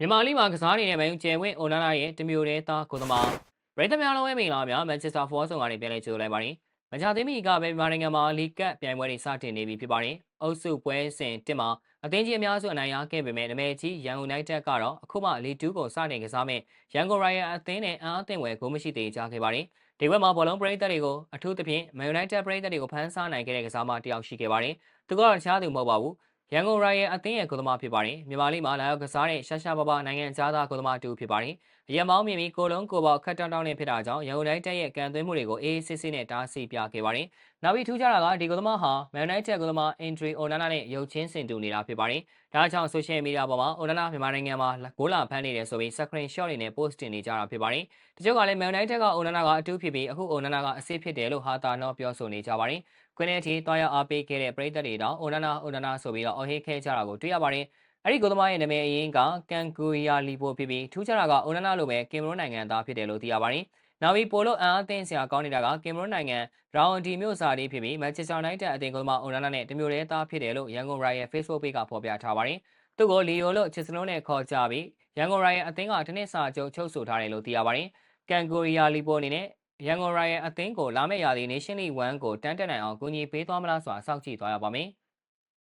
မြန်မာလိမှာကစားနေတဲ့မန်ယူကျယ်ဝင်းအိုနာနာရဲ့တမျိုးတည်းသားကိုသမားပရိသတ်များလုံးဝဲမင်္ဂလာများမန်ချက်စတာဖော်ဆောင်ကနေပြန်လည်ကြိုဆိုလိုက်ပါတယ်။မကြသေးမီကပဲမြန်မာနိုင်ငံမှာလီကပ်ပြိုင်ပွဲတွေစတင်နေပြီဖြစ်ပါတယ်။အုပ်စုပွဲစဉ်တစ်မှာအသင်းကြီးအများစုအနိုင်ရခဲ့ပေမဲ့နမဲကြီးရန်ကုန်နိုင်တက်ကတော့အခုမှလီတူးကိုစတင်ကစားမဲ့ရန်ကုန်ရိုင်ယာအသင်းနဲ့အားအသင်းဝယ်ဂိုးမရှိသေးကြခဲ့ပါတယ်။ဒီဘက်မှာဘောလုံးပရိသတ်တွေကိုအထူးသဖြင့်မန်ယူနိုက်တက်ပရိသတ်တွေကိုဖန်ဆားနိုင်ခဲ့တဲ့ကစားမတစ်ယောက်ရှိခဲ့ပါတယ်။သူကတော့တခြားသူမဟုတ်ပါဘူး။ ရန်ကုန်ရိုင်ယာအသင်းရဲ့ကိုသမားဖြစ်ပါတယ်။မြန်မာလိမှာလာရောက်ကစားတဲ့ရှာရှာပါပါနိုင်ငံခြားသားကိုသမားတူဖြစ်ပါတယ်။အရန်မောင်းမြင်ပြီးကိုလုံးကိုပေါခတ်တောင်းတောင်းနဲ့ဖြစ်တာကြောင့်ရန်ကုန်တိုင်းတက်ရဲ့ကန်သွင်းမှုတွေကိုအေးအေးဆေးဆေးနဲ့တားဆီးပြခဲ့ပါတယ်။နောက်ပြီးထူးခြားတာကဒီကိုသမားဟာမန်ယူနိုက်တက်ကိုသမားအင်ဒရီအိုနာနာနဲ့ရုပ်ချင်းစင်တူနေတာဖြစ်ပါတယ်။ဒါကြောင့်ဆိုရှယ်မီဒီယာပေါ်မှာအိုနာနာမြန်မာနိုင်ငံမှာဂိုးလာဖမ်းနေတယ်ဆိုပြီး screen shot တွေနဲ့ post တင်နေကြတာဖြစ်ပါတယ်။တချို့ကလည်းမန်ယူနိုက်တက်ကအိုနာနာကအတူဖြစ်ပြီးအခုအိုနာနာကအစ်စ်ဖြစ်တယ်လို့ဟာတာနော်ပြောဆိုနေကြပါတယ်။ကွင်းထဲထိတွားရောက်အားပေးခဲ့တဲ့ပရိသတ်တွေတောင်အိုနာနာအိုနာနာဆိုပြီးတော့အော်ဟစ်ခဲကြတာကိုတွေ့ရပါတယ်။ အဲ့ဒီကိုသမားရဲ့နာမည်အရင်းကကန်ကူယာလီပိုဖြစ်ပြီးထူးခြားတာကအိုနာနာလိုပဲကင်မရွန်နိုင်ငံသားဖြစ်တယ်လို့သိရပါတယ်။နောက်ပြီးပိုလိုအန်အသင်းဆရာကောင်းနေတာကကင်မရွန်နိုင်ငံရောင်ဒီမြို့စာလေးဖြစ်ပြီးမန်ချက်စတာယူနိုက်တက်အသင်းကိုသမားအိုနာနာနဲ့တမျိုးတည်းသားဖြစ်တယ်လို့ရန်ကုန်ရိုင်ယာ Facebook page ကဖော်ပြထားပါတယ်။သူ့ကိုလီယိုလို့ချစ်စလုံးနဲ့ခေါ်ကြပြီးရန်ကုန်ရိုင်ယာအသင်းကတနစ်စာချုပ်ချုပ်ဆိုထားတယ်လို့သိရပါတယ်။ကန်ကိုရီယာလီပိုအနေနဲ့ရန်ကုန်ရိုင်ယာအသင်းကိုလာမယ့်ရာသီ Nation League 1ကိုတန်းတက်နိုင်အောင်ကူညီပေးသွားမလားဆိုတာစောင့်ကြည့်သွားရပါမယ်။